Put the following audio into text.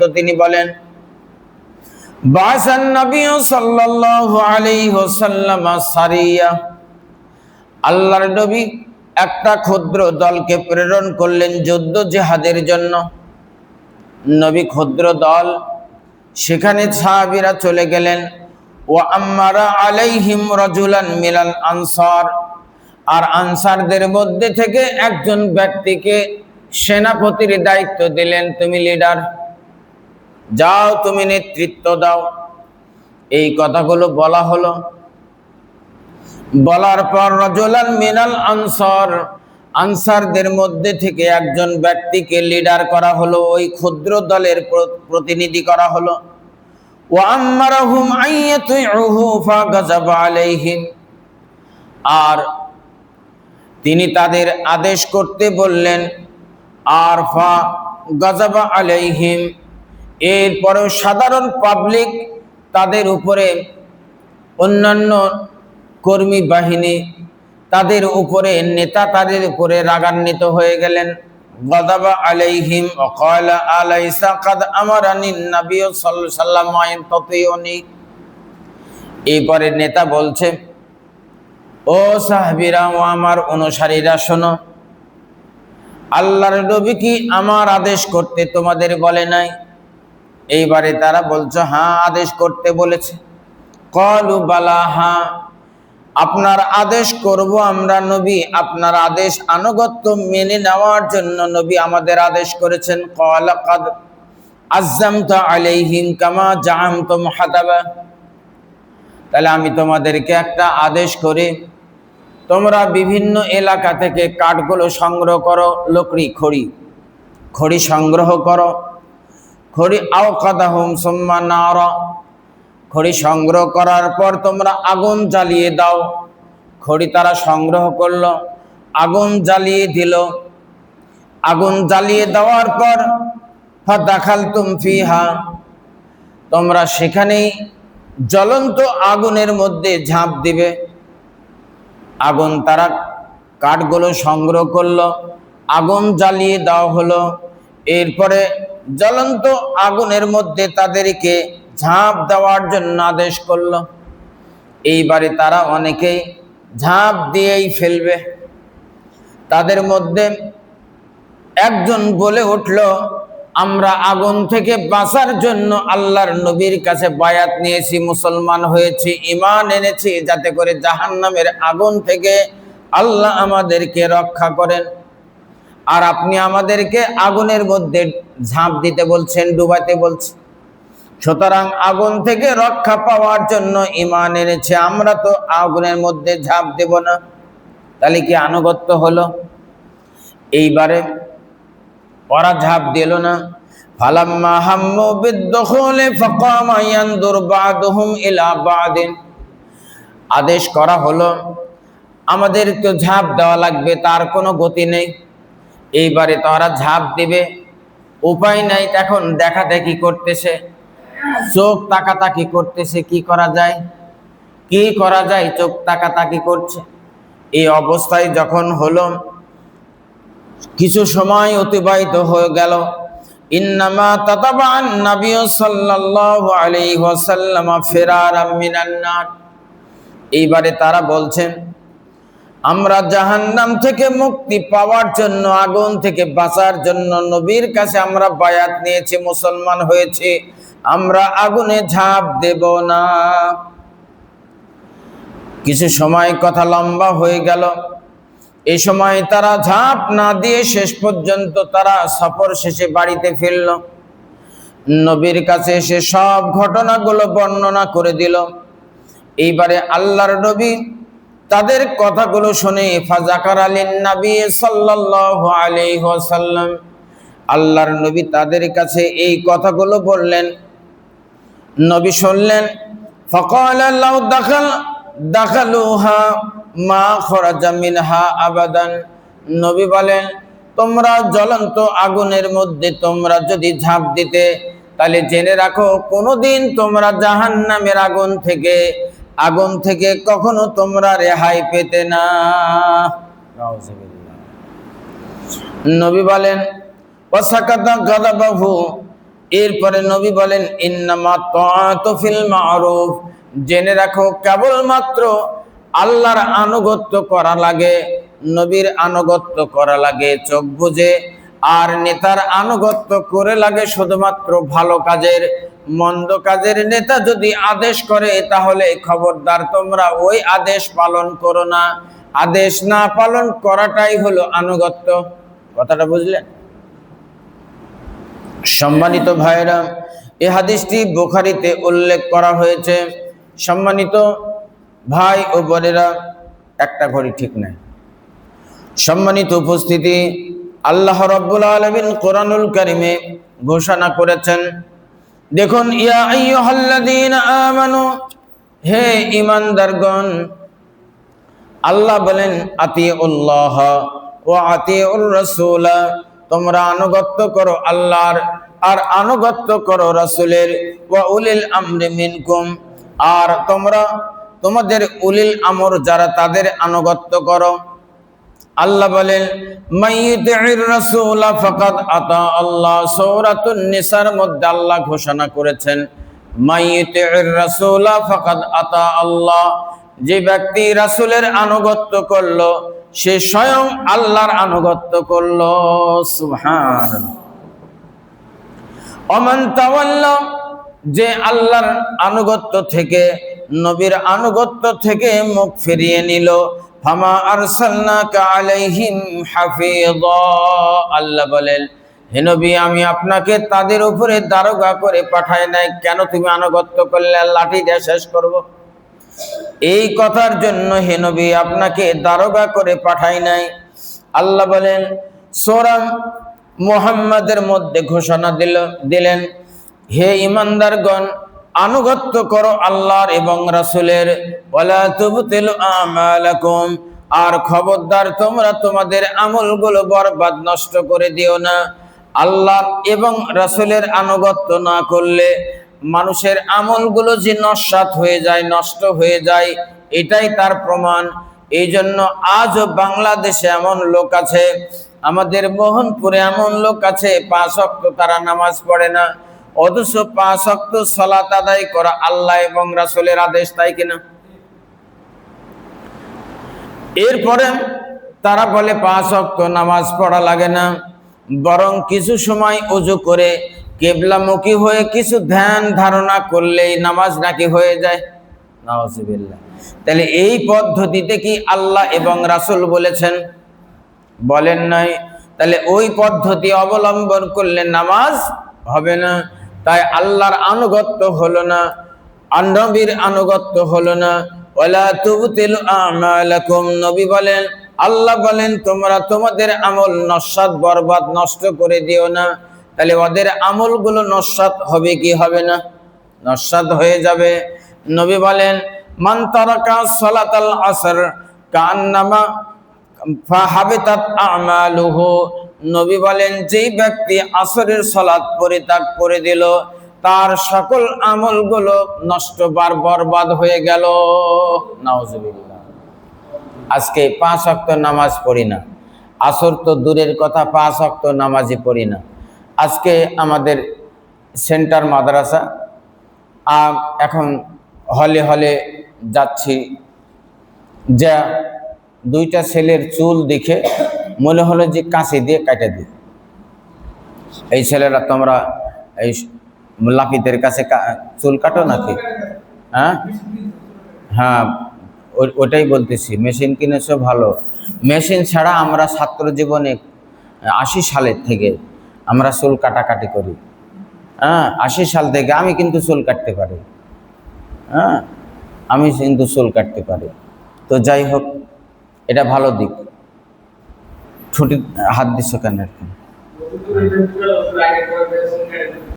তো তিনি বলেন, বাসান নবী সাল্লাল্লাহু আলাইহি ওয়াসাল্লাম সারিয়া। আল্লাহর নবী একটা ক্ষুদ্র দলকে প্রেরণ করলেন যুদ্ধ জিহাদের জন্য। নবী ক্ষুদ্র দল, সেখানে সাহাবীরা চলে গেলেন। ও আম্মারা আলাইহিম রাজুলান মিনাল আনসার। আর আনসারদের মধ্যে থেকে একজন ব্যক্তিকে সেনাপতির দায়িত্ব দিলেন, তুমি লিডার। যাও তুমি নেতৃত্ব দাও। এই কথাগুলো বলা হলো। বলার পর রজলান মিনাল আনসার, আনসারদের মধ্যে থেকে একজন ব্যক্তিকে লিডার করা হলো, ওই ক্ষুদ্র দলের প্রতিনিধি করা হলো। আর তিনি তাদের আদেশ করতে বললেন, আর ফা গাজাবা আলাইহিম। এরপরেও সাধারণ পাবলিক তাদের উপরে অন্যান্য কর্মী বাহিনী, তাদের উপরে নেতা তাদের উপরে রাগান্বিত হয়ে গেলেন। গদাবা আলাইহিম অকয়লা আলাইসা কাদ আমারানি নবী সাল্লাম ততইনি এরপরে নেতা বলছে, ও সাহাবিরা ও আমার অনুসারীরা শোনো, আল্লাহর নবী কি আমার আদেশ করতে তোমাদের বলে নাই? এইবারে তারা বলছে হ্যাঁ আদেশ করতে বলেছে। কলু, বালা হ্যাঁ আপনার আদেশ করব আমরা, নবী। আপনার আদেশ আনুগত্য মেনে নেওয়ার জন্য নবী আমাদের আদেশ করেছেন। কলা কাদ আজ্জামতা আলাইহিম কামা হাতাবা তাহলে আমি তোমাদেরকে একটা আদেশ করি, তোমরা বিভিন্ন এলাকা থেকে কাঠগুলো সংগ্রহ করো, লকড়ি, খড়ি খড়ি সংগ্রহ করো। খড়ি আও কাদাহুম সম্মা নার। খড়ি সংগ্রহ করার পর তোমরা আগুন জ্বালিয়ে দাও। খড়ি তারা সংগ্রহ করল, আগুন জ্বালিয়ে দিল। আগুন জ্বালিয়ে দেওয়ার পর দেখাল তুম ফিহা। তোমরা সেখানেই জ্বলন্ত আগুনের মধ্যে ঝাঁপ দিবে। আগুন তারা কাঠগুলো সংগ্রহ করল, আগুন জ্বালিয়ে দেওয়া হলো। এরপরে জ্বলন্ত আগুনের মধ্যে তাদেরকে ঝাঁপ দেওয়ার জন্য আদেশ করল। এইবারে তারা অনেকেই ঝাঁপ দিয়েই ফেলবে। তাদের মধ্যে একজন বলে উঠল, আমরা আগুন থেকে বাঁচার জন্য আল্লাহর নবীর কাছে বায়াত নিয়েছি, মুসলমান হয়েছি ইমান এনেছি, যাতে করে জাহান্নামের আগুন থেকে আল্লাহ আমাদেরকে রক্ষা করেন। আর আপনি আমাদেরকে আগুনের মধ্যে ঝাঁপ দিতে বলছেন, ডুবাতে বলছেন সুতরাং আগুন থেকে রক্ষা পাওয়ার জন্য ইমান এনেছে, আমরা তো আগুনের মধ্যে ঝাঁপ দেব না। তাহলে কি আনুগত্য হলো? এইবারে ওরা ঝাঁপ দিল না। আদেশ করা হলো আমাদের তো ঝাঁপ দেওয়া লাগবে, তার কোনো গতি নেই। এইবারে তারা ঝাঁপ দিবে। উপায় নাই, এখন দেখা দেখি করতেছে। চোখ তাকাতাকি করতেছে, কি করা যায়? কি করা যায় চোখ তাকাতাকি করছে? এই অবস্থায় যখন হলো, কিছু সময় অতিবাহিত হয়ে গেল। ইন্নামা তাতাবান নবী সাল্লাল্লাহু আলাইহি ওয়াসাল্লাম ফিরারাম মিনান নার এইবারে তারা বলছেন আমরা জাহান্নাম থেকে মুক্তি পাওয়ার জন্য, আগুন থেকে বাঁচার জন্য নবীর কাছে আমরা বায়াত নিয়েছি, মুসলমান হয়েছে। আমরা আগুনে ঝাঁপ দেব না। কিছু সময় কথা লম্বা হয়ে গেল। এই সময় তারা ঝাঁপ না দিয়ে শেষ পর্যন্ত তারা সফর শেষে বাড়িতে ফিরল। নবীর কাছে এসে সব ঘটনাগুলো বর্ণনা করে দিল। এইবারে আল্লাহর নবী তাদের কথাগুলো শুনে ফাজাকার আলীন নবী সাল্লাল্লাহু আলাইহি ওয়াসাল্লাম, আল্লাহর নবী তাদের কাছে এই কথাগুলো বললেন। নবী শুনলেন, ফকাল লাউ দাখাল, দাখালুহা মা খরাজা মিনহা আবাদান। নবী বলেন, তোমরা জ্বলন্ত আগুনের মধ্যে তোমরা যদি ঝাঁপ দিতে, তাহলে জেনে রাখো, কোনোদিন তোমরা জাহান্নামের আগুন থেকে আগুন থেকে কখনো তোমরা রেহাই পেতে না। নবী বলেন এরপরে নবী বলেন, ইন্নামা তাআতু ফিল মারুফ। জেনে রাখো, কেবলমাত্র আল্লাহর আনুগত্য করা লাগে, নবীর আনুগত্য করা লাগে, চোখ বুঝে আর নেতার আনুগত্য করে লাগে শুধুমাত্র ভালো কাজের মন্দ কাজের নেতা যদি আদেশ করে, তাহলে খবরদার তোমরা ওই আদেশ পালন করো না। আদেশ না পালন করাটাই হলো আনুগত্য। কথাটা বুঝলেন? সম্মানিত ভাইরা এ হাদিসটি বোখারিতে উল্লেখ করা হয়েছে। সম্মানিত ভাই ও বোনেরা, একটা ঘড়ি ঠিক নাই। সম্মানিত উপস্থিতি, আল্লাহ রব্বুল আলমিন কোরআনুল কারিমে ঘোষণা করেছেন দেখুন আমানু, হে ঈমানদারগণ, আল্লাহ বলেন, আতিউল্লাহ ওয়া আতিউর রাসূলা তোমরা আনুগত্য করো আল্লাহর, আর আনুগত্য করো রাসূলের ও উলিল আমরি মিনকুম, আর তোমরা তোমাদের উলিল আমর যারা তাদের আনুগত্য করো। আল্লাহ বলেন ফাকাদ আতা আল্লাহ। সূরাতুন নিসার মধ্যে আল্লাহ ঘোষণা করেছেন রাসূলা ফাকাদ আতা আল্লাহ। যে ব্যক্তি রাসূলের আনুগত্য করল, সে স্বয়ং আল্লাহর আনুগত্য করল। সুবহান অমান যে আল্লাহর আনুগত্য থেকে, নবীর আনুগত্য থেকে মুখ ফিরিয়ে নিল ফামা আরসালনাকা আলাইহিম হাফিযা। আল্লাহ বলেন, হে নবী, আমি আপনাকে তাদের উপরে দারোগা করে পাঠাই নাই। কেন তুমি আনুগত্য করলে? লাঠি দিয়ে শেষ করব। এই কথার জন্য হে নবী, আপনাকে দারোগা করে পাঠাই নাই। আল্লাহ বলেন সোরাম মুহাম্মাদের মধ্যে ঘোষণা দিল, দিলেন, হে ইমানদারগণ আনুগত্য করো আল্লাহর এবং রাসূলের। আর খবরদার তোমরা তোমাদের আমলগুলো বরবাদ নষ্ট করে দিও না। আল্লাহ এবং রাসূলের আনুগত্য না করলে মানুষের আমলগুলো যে নস্বাত হয়ে যায়, নষ্ট হয়ে যায়, এটাই তার প্রমাণ। এই জন্য আজও বাংলাদেশে এমন লোক আছে, আমাদের মোহনপুরে এমন লোক আছে, পাঁচ অক্ত তারা নামাজ পড়ে না। অথচ পাঁচ অক্ত সলাত আদায় করা আল্লাহ এবং রাসূলের আদেশ, তাই কিনা এরপরে তারা বলে, পাঁচ অক্ত নামাজ পড়া লাগে না, বরং কিছু সময় উজু করে কেবলামুখী হয়ে কিছু ধ্যান ধারণা করলেই নামাজ নাকি হয়ে যায়। নাওজুবিল্লাহ তাহলে এই পদ্ধতিতে কি আল্লাহ এবং রাসূল বলেছেন? বলেন নাই। তাহলে ওই পদ্ধতি অবলম্বন করলে নামাজ হবে না। তাই আল্লাহর আনুগত্য হলো না নবীর আনুগত্য হলো না। ওয়ালা তুবতিল আমালাকুম, নবী বলেন, আল্লাহ বলেন, তোমরা তোমাদের আমল নস্বাত, বরবাদ নষ্ট করে দিও না। তাহলে ওদের আমলগুলো নস্বাত হবে কি হবে না? নস্বাত হয়ে যাবে। নবী বলেন, মান তারাকা সালাতাল আসর, কান্নামা ফাহাবিতাত আমালুহু নবী বলেন যেই ব্যক্তি আসরের সলাদ পরিত্যাগ করে দিল তার সকল আমলগুলো নষ্ট বার বরবাদ হয়ে গেল। আজকে পাঁচ ওয়াক্ত নামাজ পড়ি না। আসর তো দূরের কথা পাঁচ ওয়াক্ত নামাজই পড়ি না। আজকে আমাদের সেন্টার মাদ্রাসা আম, এখন হলে হলে যাচ্ছি। যা দুইটা ছেলের চুল দেখে মনে হলো যে কাঁচি দিয়ে কাটে দিই। এই ছেলেরা তোমরা এই লাপিতের কাছে চুল কাটো নাকি? হ্যাঁ? হ্যাঁ ওটাই বলতেছি, মেশিন কিনেছো ভালো। মেশিন ছাড়া আমরা ছাত্র জীবনে আশি সালের থেকে আমরা চুল কাটাকাটি করি। হ্যাঁ আশি সাল থেকে আমি কিন্তু চুল কাটতে পারি। হ্যাঁ আমি কিন্তু চুল কাটতে পারি। তো যাই হোক, এটা ভালো দিক। ছুটি হাত দিচ্ছ কেন এরকম?